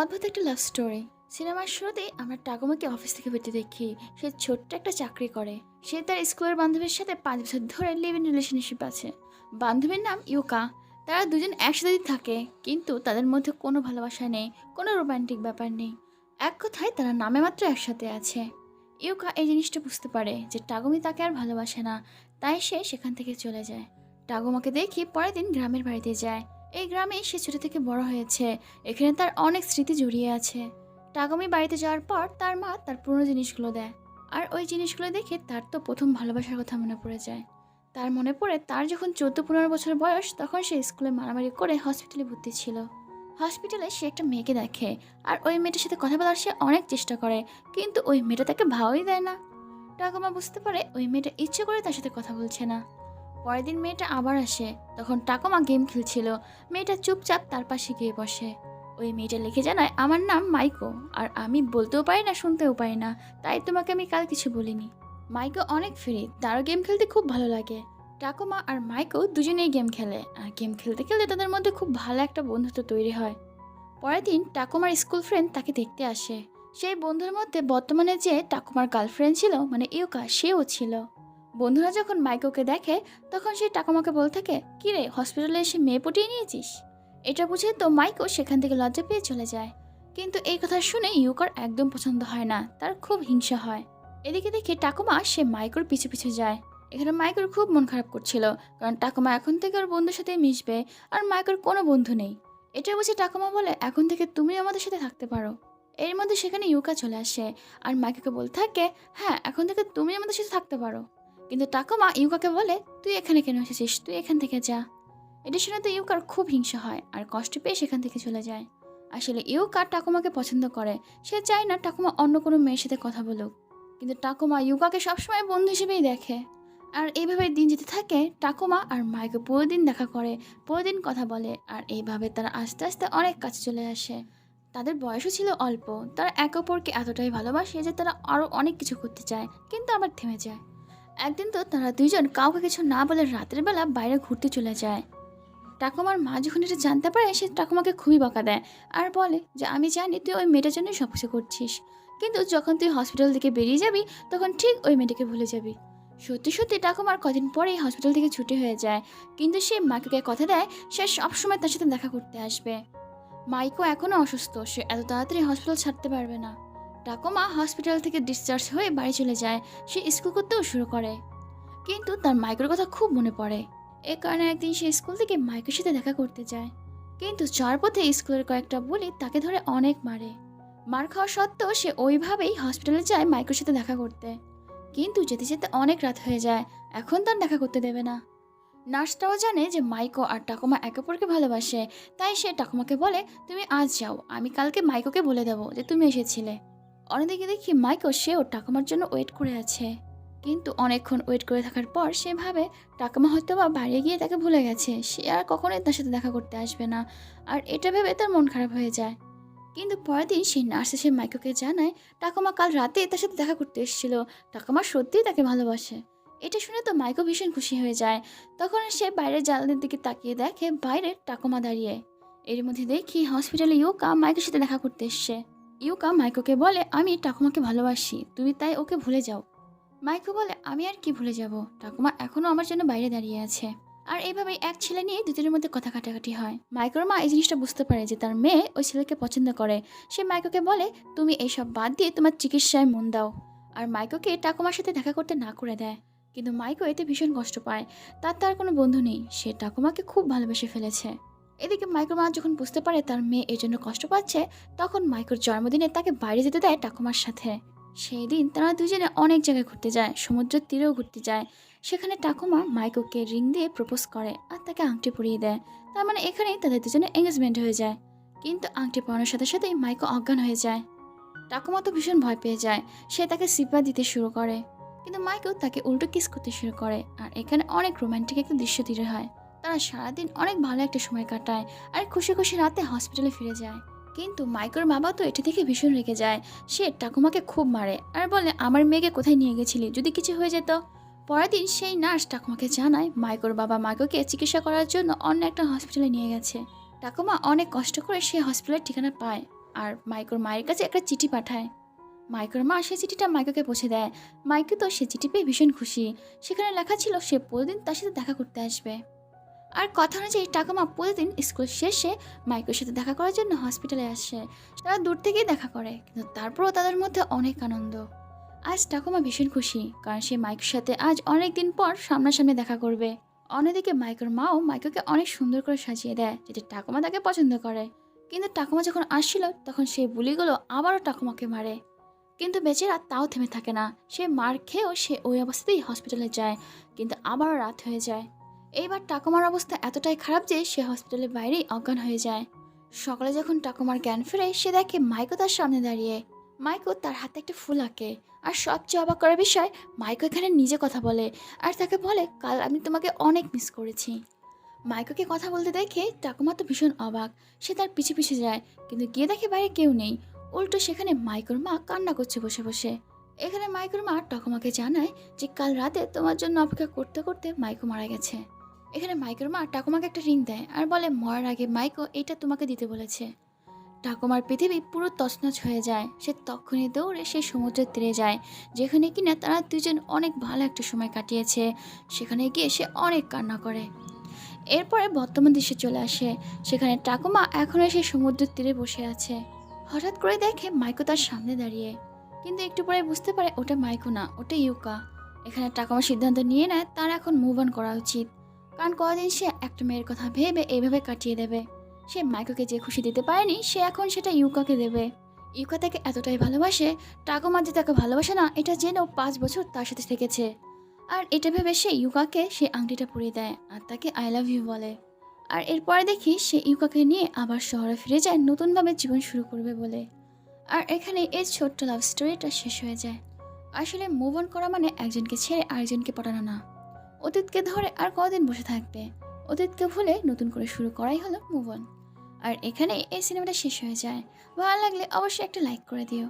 অদ্ভুত একটা love story সিনেমার শুরুতেই আমরা টাকুমাকে অফিস থেকে বেরোতে দেখি। সে ছোট্ট একটা চাকরি করে। সে তার স্কুলের বান্ধবীর সাথে পাঁচ বছর ধরে লিভ ইন রিলেশনশিপ আছে। বান্ধবীর নাম ইউকা। তারা দুজন একসাথেই থাকে, কিন্তু তাদের মধ্যে কোনো ভালোবাসা নেই, কোনো রোমান্টিক ব্যাপার নেই। এক কথায় তারা নামে মাত্র একসাথে আছে। ইউকা এই জিনিসটা বুঝতে পারে যে টাগুমি তাকে আর ভালোবাসে না, তাই সে সেখান থেকে চলে যায়। টাগুমাকে দেখি পরের দিন গ্রামের বাড়িতে যায়। এই গ্রামে সে ছোট থেকে বড় হয়েছে। এখানে তার অনেক স্মৃতি জড়িয়ে আছে। টাগমি বাড়িতে যাওয়ার পর তার মা তার পুরনো জিনিসগুলো দেয়। আর ওই জিনিসগুলো দেখে তার তো প্রথম ভালোবাসার কথা মনে পড়ে যায়। তার মনে পড়ে তার যখন চোদ্দ পনেরো বছর বয়স, তখন সে স্কুলে মারামারি করে হসপিটালে ভর্তি ছিল। হসপিটালে সে একটা মেয়েকে দেখে, আর ওই মেয়েটার সাথে কথা বলার সে অনেক চেষ্টা করে, কিন্তু ওই মেয়েটা তাকে ভাওই দেয় না। টাকমা বুঝতে পারে ওই মেয়েটা ইচ্ছে করে তার সাথে কথা বলছে না। পরের দিন মেয়েটা আবার আসে। তখন টাকমা গেম খেলছিল। মেয়েটা চুপচাপ তার পাশে গিয়ে বসে। ওই মেয়েটা লিখে জানায়, আমার নাম মাইকো, আর আমি বলতেও পারি না, শুনতেও পারি না। তাই তোমাকে আমি কাল কিছু বলিনি। মাইকো অনেক ফ্রি, তারও গেম খেলতে খুব ভালো লাগে। টাকোমা আর মাইকো দুজনেই গেম খেলে, আর গেম খেলতে খেলতে তাদের মধ্যে খুব ভালো একটা বন্ধুত্ব তৈরি হয়। পরের দিন টাকোমার স্কুল ফ্রেন্ড তাকে দেখতে আসে। সেই বন্ধুর মধ্যে বর্তমানে যে টাকুমার গার্লফ্রেন্ড ছিল মানে ইউকা, সেও ছিল। বন্ধুরা যখন মাইকোকে দেখে, তখন সে টাকুমাকে বল থাকে কিরে হসপিটালে এসে মেয়ে পটিয়ে নিয়েছিস? এটা বুঝে তো মাইকো সেখান থেকে লজ্জা পেয়ে চলে যায়। কিন্তু এই কথা শুনে ইউকার একদম পছন্দ হয় না, তার খুব হিংসা হয়। এদিকে দেখে টাকুমা সে মাইকোর পিছু পিছু যায়। এখানে মাইকোর খুব মন খারাপ করছিল, কারণ টাকুমা এখন থেকে ওর বন্ধুর সাথে মিশবে, আর মাইকোর কোনো বন্ধু নেই। এটা বুঝে টাকুমা বলে, এখন থেকে তুমি আমাদের সাথে থাকতে পারো। এর মধ্যে সেখানে ইউকা চলে আসে, আর মাইকোকে বলতে থাকে হ্যাঁ এখন থেকে তুমি আমাদের সাথে থাকতে পারো। কিন্তু টাকুমা ইউকাকে বলে, তুই এখানে কেন এসেছিস? তুই এখান থেকে যা। এটা শুনে তো ইউকার খুব হিংসা হয় আর কষ্ট পেয়ে সেখান থেকে চলে যায়। আসলে ইউকা টাকুমাকে পছন্দ করে। সে চায় না টাকুমা অন্য কোনো মেয়ের সাথে কথা বলুক। কিন্তু টাকুমা ইউকাকে সবসময় বন্ধু হিসেবেই দেখে। আর এইভাবে দিন যেতে থাকে টাকুমা আর মাইকে প্রতিদিন দেখা করে প্রতিদিন কথা বলে আর এইভাবে তারা আস্তে আস্তে অনেক কাছে চলে আসে। তাদের বয়সও ছিল অল্প। তারা একে অপরকে এতটাই ভালোবাসে যে তারা আরও অনেক কিছু করতে চায়, কিন্তু আবার থেমে যায়। একদিন তো তারা দুইজন কাউকে কিছু না বলে রাতের বেলা বাইরে ঘুরতে চলে যায়। টাকুমার মা যখন এটা জানতে পারে, সে টাকুমাকে খুবই বকা দেয় আর বলে যে, আমি জানি তুই ওই মেয়েটার জন্যই সব কিছু করছিস। কিন্তু যখন তুই হসপিটাল থেকে বেরিয়ে যাবি, তখন ঠিক ওই মেয়েটাকে ভুলে যাবি। সত্যি সত্যি টাকুমার কদিন পরেই হসপিটাল থেকে ছুটি হয়ে যায়। কিন্তু সে মাকে কথা দেয়, সে সবসময় তার সাথে দেখা করতে আসবে। মাইকো এখনও অসুস্থ, সে এত তাড়াতাড়ি হসপিটাল ছাড়তে পারবে না। টাকোমা হসপিটাল থেকে ডিসচার্জ হয়ে বাড়ি চলে যায়। সে স্কুল করতেও শুরু করে। কিন্তু তার মাইকের কথা খুব মনে পড়ে। এ কারণে একদিন সে স্কুল থেকে মাইকের সাথে দেখা করতে যায়। কিন্তু যার পথে স্কুলের কয়েকটা বলি তাকে ধরে অনেক মারে। মার খাওয়া সত্ত্বেও সে ওইভাবেই হসপিটালে যায় মাইকের সাথে দেখা করতে। কিন্তু যেতে যেতে অনেক রাত হয়ে যায়। এখন তার দেখা করতে দেবে না। নার্সটাও জানে যে মাইকো আর টাকুমা একে অপরকে ভালোবাসে। তাই সে টাকুমাকে বলে, তুমি আজ যাও। আমি কালকে মাইকোকে বলে দেবো যে তুমি এসেছিলে। অন্যদিকে দেখি মাইকো সেও টাকুমার জন্য ওয়েট করে আছে। কিন্তু অনেকক্ষণ ওয়েট করে থাকার পর সে ভাবে টাকুমা হয়তো বা বাইরে গিয়ে তাকে ভুলে গেছে। সে আর কখনোই তার সাথে দেখা করতে আসবে না। আর এটা ভেবে তার মন খারাপ হয়ে যায়। কিন্তু পরের দিন সেই নার্স এসে মাইকোকে জানায় টাকুমা কাল রাতে তার সাথে দেখা করতে এসেছিল। টাকুমা সত্যিই তাকে ভালোবাসে। এটা শুনে তো মাইকো ভীষণ খুশি হয়ে যায়। তখন সে বাইরের জানলার দিকে তাকিয়ে দেখে বাইরে টাকুমা দাঁড়িয়ে। এর মধ্যে দেখি হসপিটালে ইউকা মাইকের সাথে দেখা করতে এসছে। ইউকা মাইকোকে বলে, আমি টাকুমাকে ভালোবাসি, তুমি তাই ওকে ভুলে যাও। মাইকো বলে, আমি আর কি ভুলে যাব? ঠাকুমা এখনও আমার জন্য বাইরে দাঁড়িয়ে আছে। আর এইভাবেই এক ছেলে নিয়ে দুজনের মধ্যে কথা কাটাকাটি হয়। মাইকোর মা এই জিনিসটা বুঝতে পারে যে তার মেয়ে ওই ছেলেকে পছন্দ করে। সে মাইকোকে বলে, তুমি এইসব বাদ দিয়ে তোমার চিকিৎসায় মন দাও। আর মাইকোকে টাকুমার সাথে দেখা করতে না করে দেয়। কিন্তু মাইকো এতে ভীষণ কষ্ট পায়। তার তার কোনো বন্ধু নেই। সে টাকুমাকে খুব ভালোবেসে ফেলেছে। এদিকে মাইকোর মা যখন বুঝতে পারে তার মেয়ে এই জন্য কষ্ট পাচ্ছে, তখন মাইকোর জন্মদিনে তাকে বাইরে যেতে দেয় টাকুমার সাথে। সেই দিন তারা দুজনে অনেক জায়গায় ঘুরতে যায়, সমুদ্রের তীরেও ঘুরতে যায়। সেখানে টাকুমা মাইকোকে রিং দিয়ে প্রপোজ করে আর তাকে আংটি পরিয়ে দেয়। তার মানে এখানেই তাদের দুজনে এঙ্গেজমেন্ট হয়ে যায়। কিন্তু আংটি পরানোর সাথে সাথেই মাইকো অজ্ঞান হয়ে যায়। টাকুমা তো ভীষণ ভয় পেয়ে যায়, সে তাকে সিপা দিতে শুরু করে। কিন্তু মাইকো তাকে উল্টো কিস করতে শুরু করে আর এখানে অনেক রোমান্টিক একটা দৃশ্য তৈরি হয়। তারা সারাদিন অনেক ভালো একটা সময় কাটায় আর খুশি খুশি রাতে হসপিটালে ফিরে যায়। কিন্তু মাইকোর বাবা তো এটা দেখে ভীষণ রেগে যায়। সে টাকুমাকে খুব মারে আর বলে, আমার মেয়েকে কোথায় নিয়ে গেছিলি? যদি কিছু হয়ে যেত? পরের দিন সেই নার্স টাকুমাকে জানায়, মাইকোর বাবা মাইকোকে চিকিৎসা করার জন্য অন্য একটা হসপিটালে নিয়ে গেছে। টাকুমা অনেক কষ্ট করে সেই হসপিটালের ঠিকানা পায় আর মাইকোর মায়ের কাছে একটা চিঠি পাঠায়। মাইকোর মা সেই চিঠিটা মাইকোকে পৌঁছে দেয়। মাইকো তো সে চিঠি পেয়ে ভীষণ খুশি। সেখানে লেখা ছিল, সে প্রতিদিন তার সাথে দেখা করতে আসবে। আর কথা অনুযায়ী টাকামা প্রতিদিন স্কুল শেষে মাইকোর সাথে দেখা করার জন্য হসপিটালে আসে। তারা দূর থেকেই দেখা করে, কিন্তু তারপরও তাদের মধ্যে অনেক আনন্দ। আজ টাকুমা ভীষণ খুশি, কারণ সে মাইকের সাথে আজ অনেক দিন পর সামনাসামনি দেখা করবে। অন্যদিকে মাইকের মাও মাইকোকে অনেক সুন্দর করে সাজিয়ে দেয়, যেটা টাকুমা তাকে পছন্দ করে। কিন্তু টাকুমা যখন আসছিল, তখন সেই বুলিগুলো আবারও টাকুমাকে মারে। কিন্তু বেচারা তাও থেমে থাকে না। সে মার খেয়েও সে ওই অবস্থাতেই হসপিটালে যায়, কিন্তু আবারও রাত হয়ে যায়। এইবার টাকুমার অবস্থা এতটাই খারাপ যে সে হসপিটালের বাইরেই অজ্ঞান হয়ে যায়। সকালে যখন টাকুমার জ্ঞান ফেরে, সে দেখে মাইকো তার সামনে দাঁড়িয়ে। মাইকো তার হাতে একটা ফুল আঁকে আর সবচেয়ে অবাক করার বিষয়, মাইকো এখানে নিজে কথা বলে আর তাকে বলে, কাল আমি তোমাকে অনেক মিস করেছি। মাইকোকে কথা বলতে দেখে টাকুমা তো ভীষণ অবাক। সে তার পিছে পিছে যায়, কিন্তু গিয়ে দেখে বাইরে কেউ নেই। উল্টো সেখানে মাইকোর মা কান্না করছে বসে বসে। এখানে মাইকোর মা টাকুমাকে জানায় যে কাল রাতে তোমার জন্য অপেক্ষা করতে করতে মাইকো মারা গেছে। এখানে মাইকোর মা টাকুমাকে একটা রিং দেয় আর বলে, মরার আগে মাইকো এটা তোমাকে দিতে বলেছে। ঠাকুমার পৃথিবী পুরো তছনছ হয়ে যায়। সে তখনই দৌড়ে সে সমুদ্রের তীরে যায়, যেখানে কিনা তারা দুজন অনেক ভালো একটা সময় কাটিয়েছে। সেখানে গিয়ে সে অনেক কান্না করে। এরপরে বর্তমান দৃশ্যে চলে আসে। সেখানে টাকুমা এখনও সেই সমুদ্রের তীরে বসে আছে। হঠাৎ করে দেখে মাইকো তার সামনে দাঁড়িয়ে। কিন্তু একটু পরে বুঝতে পারে ওটা মাইকো না, ওটা ইউকা। এখানে টাকুমা সিদ্ধান্ত নিয়ে নেয়, তার এখন মুভ অন করা উচিত। কারণ কদিন সে একটা মেয়ের কথা ভেবে এইভাবে কাটিয়ে দেবে। সে মাইকোকে যে খুশি দিতে পারেনি, সে এখন সেটা ইউকাকে দেবে। ইউকা তাকে এতটাই ভালোবাসে, টাকোমা যে তাকে ভালোবাসে না, এটা জেনেও পাঁচ বছর তার সাথে থেকেছে। আর এটা ভেবে সে ইউকাকে সে আংটিটা পরিয়ে দেয় আর তাকে আই লাভ ইউ বলে। আর এরপরে দেখি সে ইউকাকে নিয়ে আবার শহরে ফিরে যায়, নতুনভাবে জীবন শুরু করবে বলে। আর এখানে এই ছোট্ট লাভ স্টোরিটা শেষ হয়ে যায়। আসলে মুভ অন করা মানে একজনকে ছেড়ে আরেকজনকে পটানো না। অতীতকে ধরে আর কদিন বসে থাকবে? অতীতকে ভুলে নতুন করে শুরু করাই হলো মুভ অন আর এখানে এই সিনেমাটা শেষ হয়ে যায়। ভালো লাগলে অবশ্যই একটা লাইক করে দিও।